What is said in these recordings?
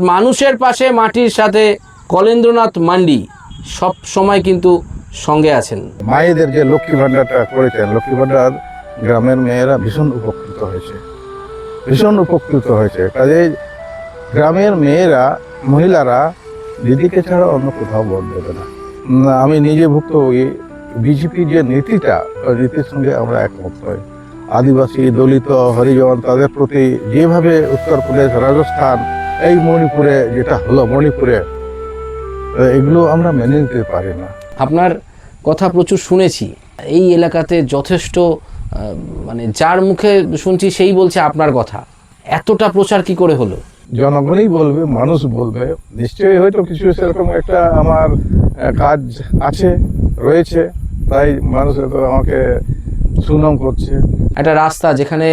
মানুষের পাশে মাটির সাথে কলেন্দ্রনাথ মান্ডি সব সময় কিন্তু সঙ্গে আছেন। মায়েদের যে লক্ষ্মী ভাণ্ডারটা করেছেন লক্ষ্মী ভাণ্ডার গ্রামের মেয়েরা ভীষণ উপকৃত হয়েছে। ভীষণ উপকৃত হয়েছে। কাজেই গ্রামের মেয়েরা, মহিলারা দিদিকে ছাড়া অন্য কোথাও ভোট দেবে না। আমি নিজে ভুক্তভোগী। বিজেপির যে নীতিটা, ওই নীতির সঙ্গে আমরা একমত হই আদিবাসী, দলিত, হরিজন, তাদের প্রতি যেভাবে উত্তরপ্রদেশ রাজস্থান এই মণিপুরে যেটা হলো মণিপুরে এগুলো আমরা মেনে নিতে পারি না। আপনার কথা প্রচুর শুনেছি। এই এলাকাতে যথেষ্ট মানে যার মুখে শুনছি সেই বলছে আপনার কথা। এতটা প্রচার কি করে হলো? জনগণই বলবে মানুষ বলবে। নিশ্চয়ই হয়তো কিছু সেরকম একটা আমার কাজ আছে রয়েছে। তাই মানুষ তো আমাকে সুনাম করছে। একটা রাস্তা যেখানে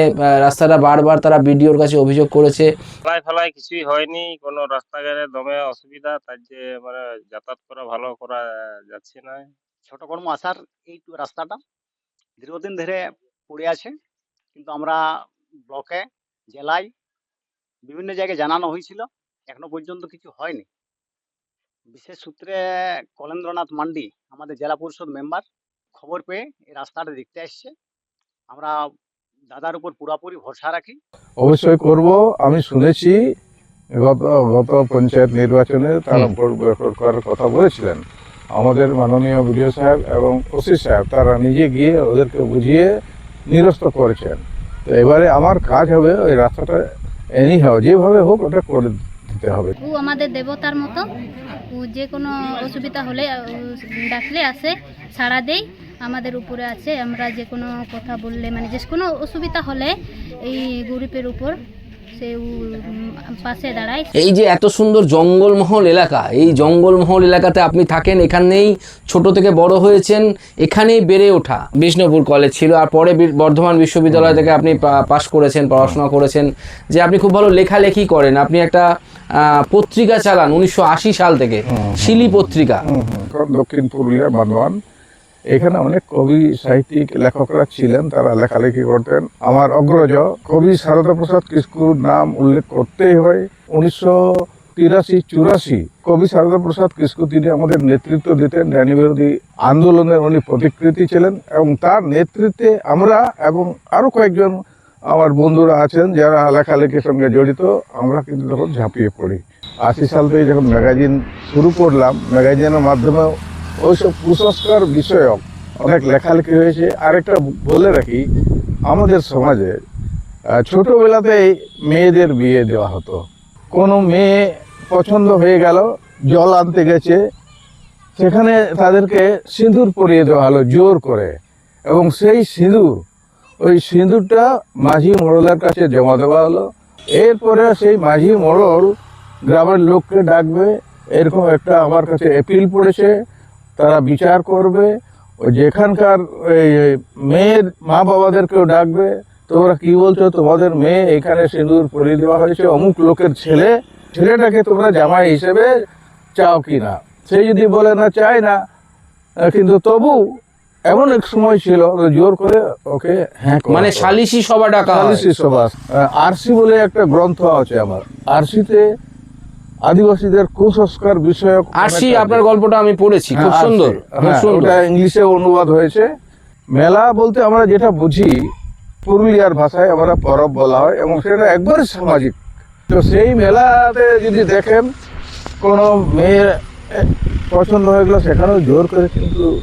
রাস্তাটা বারবার তারা বিডিওর কাছে অভিযোগ করেছে। ফেলাই ফেলাই কিছুই হয়নি কোনো রাস্তাঘাটে দমে অসুবিধা তার যে মানে যাতায়াত করা ভালো করা যাচ্ছে না। ছোট কর্ম আসার এই রাস্তাটা দীর্ঘদিন ধরে পড়ে আছে কিন্তু আমরা ব্লকে জেলায় বিভিন্ন জায়গায় জানানো হয়েছিল এখনও পর্যন্ত কিছু হয়নি। বিশেষ সূত্রে কলেন্দ্রনাথ মান্ডি আমাদের জেলা পরিষদ মেম্বার খবর পেয়ে এই রাস্তাটা দেখতে আসছে আমরা দাদার উপর পুরোপুরি ভরসা রাখি। অবশ্যই করব। আমি শুনেছি গত গত পঞ্চায়েত নির্বাচনে তারা। ভোট করার কথা বলেছিলেন। আমাদের মাননীয় বিডিও সাহেব এবং ওসি সাহেব তারা নিজে গিয়ে ওদেরকে বুঝিয়ে নিরস্ত করেছেন। তো এবারে আমার কাজ হবে ওই রাস্তাটা এনি হোক যেভাবে হোক ওটা করে দিতে হবে। ও আমাদের দেবতার মতো। ও যে কোনো অসুবিধা হলে ডাকলে আসে সাড়া দেই আমাদের উপরে আছে। আমরা যে কোনো কথা বললে মানে যে কোনো অসুবিধা হলে এই গরিবের উপর এই যে এত সুন্দর জঙ্গলমহল এলাকা এই জঙ্গলমহল এলাকাতে আপনি থাকেন এখানেই ছোট থেকে বড় হয়েছেন এখানেই বেড়ে ওঠা। বিষ্ণুপুর কলেজ ছিল আর পরে বর্ধমান বিশ্ববিদ্যালয় থেকে আপনি পা- পাশ করেছেন পড়াশোনা করেছেন যে আপনি খুব ভালো লেখালেখি করেন। আপনি একটা পত্রিকা চালান উনিশশো আশি সাল থেকে শিলি পত্রিকা। দক্ষিণ পুরুলিয়ার বান্দোয়ান। এখানে অনেক কবি সাহিত্যিক লেখকরা ছিলেন, তারা লেখালেখি করতেন। আমার অগ্রজ কবি সারদা প্রসাদ কিস্কুর নাম উল্লেখ করতেই হয়। উনিশশো তিরাশি চুরাশি কবি সারদা প্রসাদ কিস্কু তিনি আমাদের নেতৃত্ব দিতেন ডাইনি বিরোধী আন্দোলনের উনি প্রতিকৃতি ছিলেন এবং তার নেতৃত্বে আমরা এবং আরও কয়েকজন আমার বন্ধুরা আছেন যারা লেখালেখির সঙ্গে জড়িত। আমরা কিন্তু তখন ঝাঁপিয়ে পড়ি। আশি সাল থেকে যখন ম্যাগাজিন শুরু করলাম, ম্যাগাজিনের মাধ্যমে ওইসব কুসংস্কার বিষয়ক অনেক লেখালেখি হয়েছে। আরেকটা বলে রাখি, আমাদের সমাজে ছোটবেলাতেই মেয়েদের বিয়ে দেওয়া হতো। কোনো মেয়ে পছন্দ হয়ে গেল, জল আনতে গেছে, সেখানে তাদেরকে সিঁদুর পরিয়ে দেওয়া হলো জোর করে। এবং সেই সিঁদুর, ওই সিঁদুরটা মাঝি মোড়লের কাছে জমা দেওয়া হলো। এরপরে সেই মাঝি মোড়ল গ্রামের লোককে ডাকবে, এরকম একটা আমার কাছে অ্যাপিল পড়েছে। তারা বিচার করবে ও যেখানকার মেয়ের মা বাবাদেরকেও ডাকবে। তোমরা কি বলছো? তোমাদের মেয়ে এখানে সিঁদুর পরিয়ে দেওয়া হয়েছে অমুক লোকের ছেলে। ছেলেটাকে তোমরা জামাই হিসেবে চাও কি না? সে যদি বলে না চায় না কিন্তু তবু এমন এক সময় ছিল জোর করে ওকে হ্যাঁ মানে। সালিসি সভা ডাকা। চালিশি সভা। আরসি বলে একটা গ্রন্থ আছে আমার। আরসিতে আদিবাসীদের কুসংস্কার বিষয়ক অনেকটা- আপনার গল্পটা আমি পড়েছি খুব হ্যাঁ, সুন্দর হ্যাঁ, ওটা ইংলিশে অনুবাদ হয়েছে। মেলা বলতে আমরা যেটা বুঝি পুরুলিয়ার ভাষায় আমরা পরব বলা হয় এবং সেটা একবারে সামাজিক। তো সেই মেলাতে যদি দেখেন কোনো মেয়ের পছন্দ হয়ে গেলো সেখানেও জোর করে কিন্তু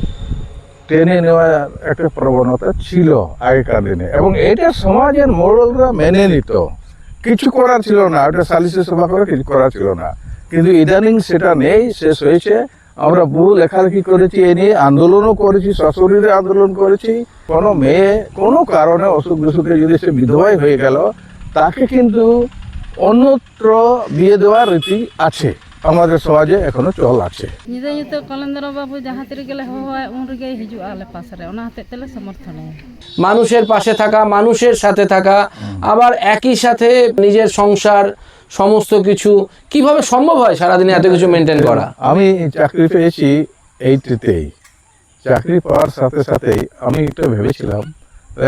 টেনে নেওয়ার একটা প্রবণতা ছিল আগেকার দিনে। এবং এটা সমাজের মোড়লরা মেনে নিত। কিছু করার ছিল না ওটা সালিসের সভা করে কিছু করার ছিল না। কিন্তু ইদানিং সেটা নেই, শেষ হয়েছে। আমরা বহু লেখালেখি করেছি, এ নিয়ে আন্দোলনও করেছি, সশরীরে আন্দোলন করেছি। কোনো মেয়ে, কোনো কারণে অসুখ বিসুখে যদি সে বিধবাই হয়ে গেল, তাকে কিন্তু অন্যত্র বিয়ে দেওয়ার রীতি আছে। আমাদের সমাজে এখনও চল আছে মানুষের পাশে থাকা মানুষের সাথে থাকা আবার একই সাথে নিজের সংসার সমস্ত কিছু কীভাবে সম্ভব হয় সারাদিনে এত কিছু মেনটেন করা? আমি চাকরি পেয়েছি এইটিতেই। চাকরি পাওয়ার সাথে সাথেই আমি একটা ভেবেছিলাম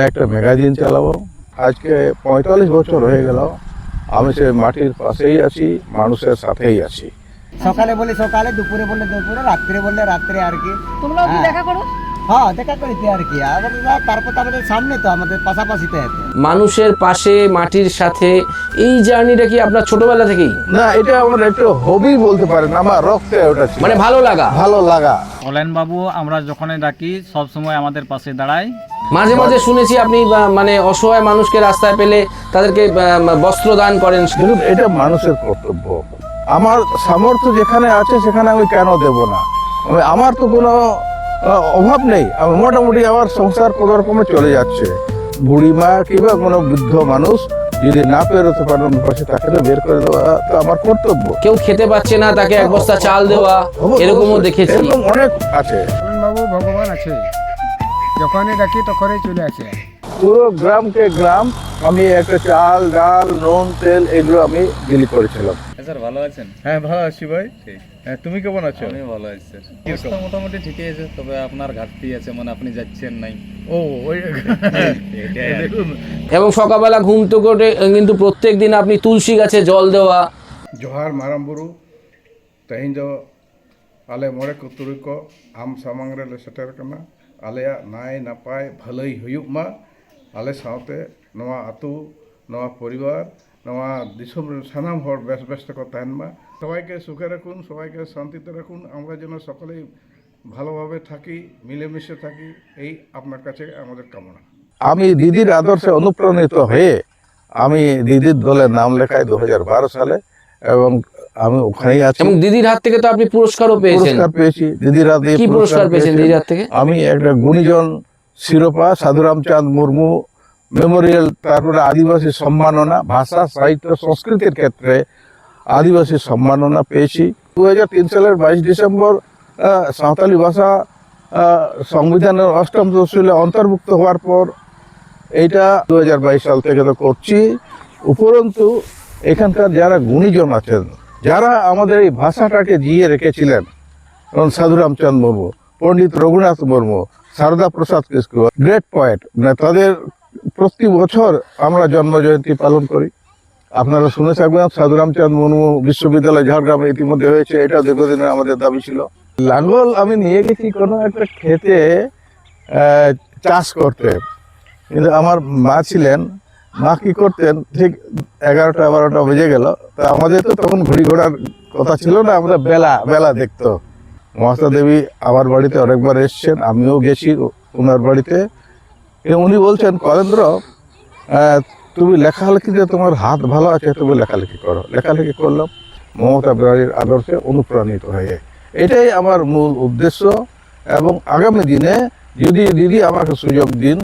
একটা ম্যাগাজিন চালাবো। আজকে পঁয়তাল্লিশ বছর হয়ে গেল আমি সে মাটির পাশেই আছি মানুষের সাথেই আছি। সকালে বলে সকালে দুপুরে বললে দুপুরে রাত্রে বললে রাত্রে আর কি। তোমরাও কি হ্যাঁ। দেখা করো। হ্যাঁ দেখা করিতে আর কি। আবার তারপর তো আমাদের সামনে তো আমাদের পাশাপাশি তো মানুষের পাশে মাটির সাথে এই জার্নিটা কি আপনার ছোটবেলা থেকেই? না এটা আমার একটু হবি বলতে পারেন আমার রক্তে ওটা ছিল। মানে ভালো লাগা? ভালো লাগা। কলেন বাবু আমরা যখনই ডাকি সব সময় আমাদের পাশে দাঁড়ায়। মাঝে মাঝে শুনেছি আপনি মানে অসহায় মানুষকে রাস্তায় পেলে তাদেরকে বস্ত্র দান করেন। এটা মানুষের কর্তব্য। আমার সামর্থ্য যেখানে আছে সেখানে আমি কেন দেব না? আমার তো কোনো অভাব নেই। আমি মোটামুটি আমার সংসার কোনো রকমে চলে যাচ্ছে। বুড়িমা কিংবা কোনো বৃদ্ধ মানুষ যদি না পেরোতে পারেন পাশে তাকে তো বের করে দেওয়া তো আমার কর্তব্য। কেউ খেতে পাচ্ছে না তাকে এক বস্তা চাল দেওয়া এরকমও দেখেছি। এরকম অনেক আছে। বাবু ভগবান আছে। যখনই ডাকি তখনই চলে আসে। পুরো গ্রামকে গ্রাম আমি একটা চাল ডাল নুন তেল এগুলো আমি বিলি করেছিলাম। হ্যাঁ স্যার ভালো আছেন? হ্যাঁ ভালো আছি ভাই। হ্যাঁ তুমি কেমন আছো? আমি ভালো আছি স্যার। মোটামুটি ঠিকই আছে তবে আপনার ঘাটতি আছে মানে আপনি যাচ্ছেন নাই। ও ওই এবং সকালবেলা ঘুম থেকে উঠে কিন্তু প্রত্যেক দিন আপনি তুলসী গাছে জল দেওয়া। জোহার মারাম্বুরু তেহিন আলে মরে কো আম সামাংরে লে সেটার কানা আলেয়া নাই নাপায় ভালোই হুয়ুক মা। ᱟᱞᱮ ᱥᱟᱶᱛᱮ ᱱᱚᱣᱟ ᱟᱛᱳ ᱱᱚᱣᱟ ᱯᱚᱨᱤᱵᱟᱨ ᱱᱚᱣᱟ ᱫᱤᱥᱚᱢ ᱨᱮᱱ ᱥᱟᱱᱟᱢ ᱦᱚᱲ ᱵᱮᱥ ᱵᱮᱥ সবাইকে সুখে রাখুন সবাইকে শান্তিতে রাখুন। আমরা যেন সকলেই ভালোভাবে থাকি মিলেমিশে থাকি এই আপনার কাছে আমাদের কামনা। আমি দিদির আদর্শে অনুপ্রাণিত হয়ে আমি দিদির দলে নাম লেখাই দু হাজার বারো সালে এবং আমি ওখানেই আছি। দিদির হাত থেকে তো আপনি পুরস্কারও পেয়েছেন। পুরস্কার পেয়েছি। দিদির হাত থেকে পুরস্কার পেয়েছেন দিদির হাত থেকে? আমি একটা গুণীজন শিরোপা সাধুরাম চাঁদ মুর্মু, মেমোরিয়াল, তারপরে আদিবাসী সম্মাননা, ভাষা, সাহিত্য, সংস্কৃতির ক্ষেত্রে আদিবাসী সম্মাননা পেয়েছি। দু হাজার তিন সালের বাইশ ডিসেম্বর সাঁওতালি ভাষা সংবিধানের অষ্টম তফসিলে অন্তর্ভুক্ত হওয়ার পর এইটা দু হাজার বাইশ সাল থেকে তো করছি। উপরন্তু, এখানকার যারা গুণীজন আছেন, যারা আমাদের এই ভাষাটাকে জিয়ে রেখেছিলেন, যেমন সাধুরামচন্দ্র মুর্মু, পণ্ডিত রঘুনাথ মুর্মু সারদা প্রসাদ কিস্কু গ্রেট পয়েন্ট মানে তাদের প্রতি বছর আমরা জন্ম জয়ন্তী পালন করি। আপনারা শুনে থাকবেন সাধুরামচন্দ্র মুর্মু বিশ্ববিদ্যালয় ঝাড়গ্রামে ইতিমধ্যে হয়েছে, এটা দীর্ঘদিনের আমাদের দাবি ছিল। লাঙ্গল, আমি নিয়ে গেছি কোনো একটা খেতে চাষ করতে। কিন্তু আমার মা ছিলেন, মা কি করতেন, ঠিক এগারোটা, বারোটা বেজে গেল। তা আমাদের তো তখন ঘুড়ি ঘোড়ার কথা ছিল না, আমরা বেলা বেলা দেখতো। মহাস্তা দেবী আমার বাড়িতে অনেকবার এসছেন আমিও গেছি ওনার বাড়িতে। উনি বলছেন করেন্দ্র আহ, তুমি লেখালেখিতে তোমার হাত ভালো আছে তুমি লেখালেখি করো। লেখালেখি করলাম মমতা ব্যানার্জির আদর্শে অনুপ্রাণিত হয়ে। এটাই আমার মূল উদ্দেশ্য এবং আগামী দিনে যদি দিদি আমাকে সুযোগ দিন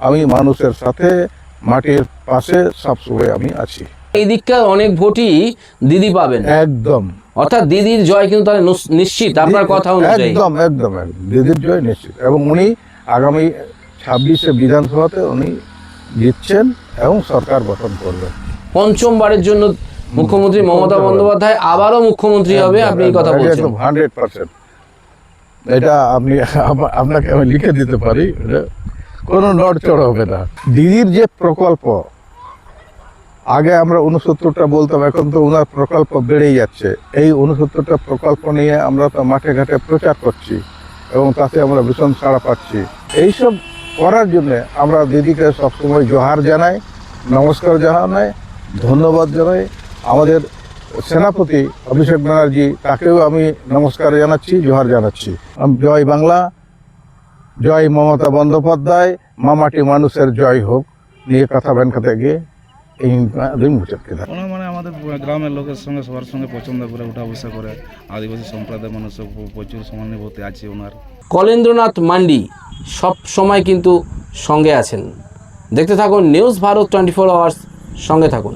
আমি মানুষের সাথে মাটির পাশে সবসময় আমি আছি। এই দিককার অনেক ভোটই দিদি পাবেন। একদম। অর্থাৎ দিদির জয় কিন্তু তাহলে নিশ্চিত আপনার কথা অনুযায়ী। একদম একদম দিদির জয় নিশ্চিত। এবং উনি আগামী ছাব্বিশে বিধানসভাতে উনি জিতছেন এবং সরকার গঠন করবেন। পঞ্চমবারের জন্য মুখ্যমন্ত্রী মমতা বন্দ্যোপাধ্যায় আবারও মুখ্যমন্ত্রী হবে আপনি এই কথা বলছেন। Hundred percent. এটা আপনি আপনাকে আমি লিখে দিতে পারি। কোনো নড়চড় হবে না। দিদির যে প্রকল্প আগে আমরা উনসত্তরটা বলতাম, এখন তো ওনার প্রকল্প বেড়েই যাচ্ছে। এই উনসত্তরটা প্রকল্প নিয়ে আমরা তো মাঠে ঘাটে প্রচার করছি এবং তাতে আমরা ভীষণ সাড়া পাচ্ছি। এইসব করার জন্য আমরা দিদিকে সবসময় জোহার জানাই, নমস্কার জানাই, ধন্যবাদ জানাই। আমাদের সেনাপতি অভিষেক ব্যানার্জি, তাকেও আমি নমস্কার জানাচ্ছি, জোহার জানাচ্ছি। জয় বাংলা, জয় মমতা বন্দ্যোপাধ্যায়, মামাটি মানুষের জয় হোক। নিয়ে কথা ব্যানখাতে গিয়ে এই দিন মুচাতকে ওরা মানে আমাদের গ্রামের লোকের সঙ্গে সবার সঙ্গে পছন্দ করে উঠা বসা করে। আদিবাসী সম্প্রদায়ের মানুষ প্রচুর সমানুভূতি আছে ওনার। কলেন্দ্রনাথ মান্ডি সব সময় কিন্তু সঙ্গে আছেন। দেখতে থাকুন news Bharat twenty four hours সঙ্গে থাকুন।